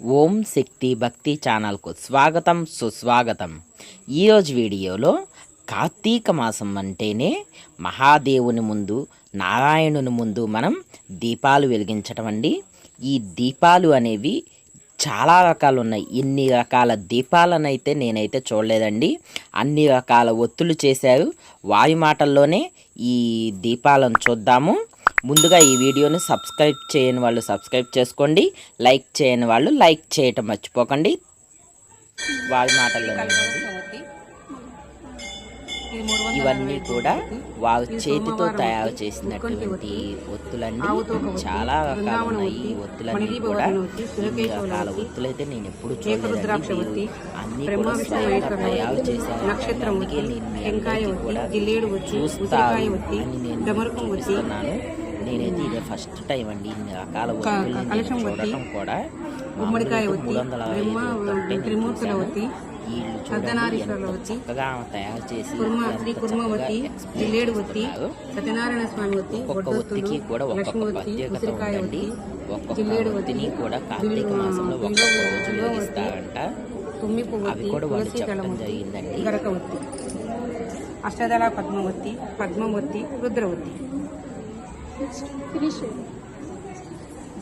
ఓం శక్తి భక్తి ఛానల్కు స్వాగతం సుస్వాగతం. ఈరోజు వీడియోలో కార్తీక మాసం అంటేనే మహాదేవుని ముందు నారాయణుని ముందు మనం దీపాలు వెలిగించటం అండి. ఈ దీపాలు అనేవి చాలా రకాలు ఉన్నాయి ఇన్ని రకాల దీపాలనైతే నేనైతే చూడలేదండి. అన్ని రకాల ఒత్తులు చేశారు. వాయు మాటల్లోనే ఈ దీపాలను చూద్దాము. ముందుగా ఈ వీడియోని సబ్స్క్రైబ్ చేయని వాళ్ళు సబ్స్క్రైబ్ చేసుకోండి లైక్ చేయని వాళ్ళు లైక్ చేయటం మర్చిపోకండి. మాటల్లోనే ఉంది. ఇవన్నీ కూడా వారి చేతితో తయారు చేసినటువంటి ఒత్తులండి. చాలా రకాలు ఉన్నాయి ఈ ఒత్తులన్నీ కూడా. ఇన్ని రకాల ఒత్తులైతే నేను ఎప్పుడు చూడలేదండి. అన్ని కూడా స్వయంగా తయారు చేశారు. అందుకే నేను కూడా చూస్తారు అని నేను చూపిస్తున్నాను. నేనైతే ఇదే ఫస్ట్ టైం అండి. ఇన్ని రకాల చూడటం కూడా గుమ్మడికాయ మూడు వందల ఐదు వీళ్ళు చూడండి ఎంత చక్కగా తయారు చేసి. సత్యనారాయణ స్వామి ఒక్కొక్క ఒత్తికి కూడా ఒక్కొక్క ప్రత్యేకత ఉందండి. ఒక్కొక్క ఒత్తిని కూడా కార్తీక మాసంలో ఒక్కొక్క అవి ఒత్తి కూడా వాళ్ళు చెప్పడం జరిగిందండి. గరక ఒత్తి అష్టదళ పద్మవత్తి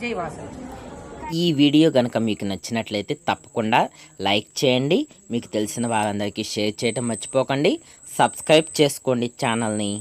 జై వాసవి ఈ వీడియో కనుక మీకు నచ్చినట్లయితే తప్పకుండా లైక్ చేయండి. మీకు తెలిసిన వారందరికీ షేర్ చేయడం మర్చిపోకండి. సబ్స్క్రైబ్ చేసుకోండి ఛానల్ని.